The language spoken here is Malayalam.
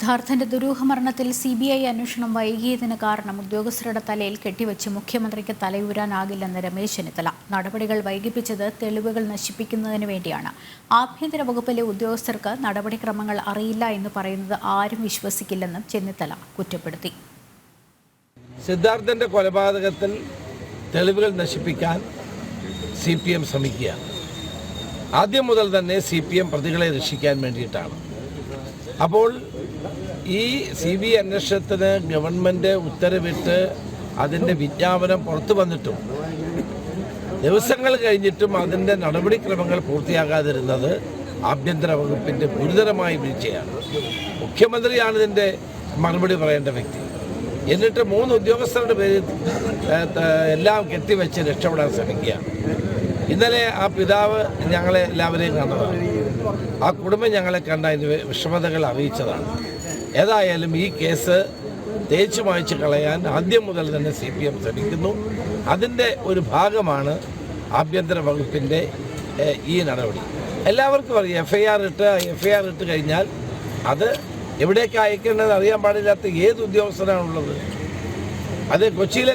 സിദ്ധാർത്ഥന്റെ ദുരൂഹമരണത്തിൽ സി ബി ഐ അന്വേഷണം വൈകിയതിന് കാരണം ഉദ്യോഗസ്ഥരുടെ തലയിൽ കെട്ടിവെച്ച് മുഖ്യമന്ത്രിക്ക് തലയൂരാനാകില്ലെന്ന് രമേശ് ചെന്നിത്തല. നടപടികൾ വൈകിപ്പിച്ചത് തെളിവുകൾ നശിപ്പിക്കുന്നതിന് വേണ്ടിയാണ്. ആഭ്യന്തര വകുപ്പിലെ ഉദ്യോഗസ്ഥർക്ക് നടപടിക്രമങ്ങൾ അറിയില്ല എന്ന് പറയുന്നത് ആരും വിശ്വസിക്കില്ലെന്നും ചെന്നിത്തല കുറ്റപ്പെടുത്തി. സിദ്ധാർത്ഥന്റെ കൊലപാതകത്തിൽ തെളിവുകൾ നശിപ്പിക്കാൻ സി പി എം ശ്രമിക്കുക. ആദ്യം മുതൽ തന്നെ സി പി എം പ്രതികളെ രക്ഷിക്കാൻ വേണ്ടിയിട്ടാണ്. അപ്പോൾ ഈ സി ബി അന്വേഷണത്തിന് ഗവൺമെന്റ് ഉത്തരവിട്ട് അതിന്റെ വിജ്ഞാപനം പുറത്തു വന്നിട്ടും ദിവസങ്ങൾ കഴിഞ്ഞിട്ടും അതിന്റെ നടപടിക്രമങ്ങൾ പൂർത്തിയാകാതിരുന്നത് ആഭ്യന്തര വകുപ്പിന്റെ ഗുരുതരമായ വീഴ്ചയാണ്. മുഖ്യമന്ത്രിയാണ് ഇതിന്റെ മറുപടി പറയേണ്ട വ്യക്തി. എന്നിട്ട് മൂന്ന് ഉദ്യോഗസ്ഥരുടെ പേരിൽ എല്ലാം കെട്ടിവെച്ച് രക്ഷപ്പെടാൻ ശ്രമിക്കുകയാണ്. ഇന്നലെ ആ പിതാവ് ഞങ്ങളെ എല്ലാവരെയും കണ്ടതാണ്. ആ കുടുംബം ഞങ്ങളെ കണ്ട അതിന് വിഷമതകൾ അറിയിച്ചതാണ്. ഏതായാലും ഈ കേസ് തേച്ചു മായ്ച്ചു കളയാൻ ആദ്യം മുതൽ തന്നെ സി പി എം ശ്രമിക്കുന്നു. അതിന്റെ ഒരു ഭാഗമാണ് ആഭ്യന്തര വകുപ്പിന്റെ ഈ നടപടി. എല്ലാവർക്കും അറിയാം എഫ് ഐ ആർ ഇട്ട് എഫ് ഐ ആർ ഇട്ട് കഴിഞ്ഞാൽ അത് എവിടേക്ക് അയക്കേണ്ടത് അറിയാൻ പാടില്ലാത്ത ഏത് ഉദ്യോഗസ്ഥനാണുള്ളത്? അത് കൊച്ചിയിലെ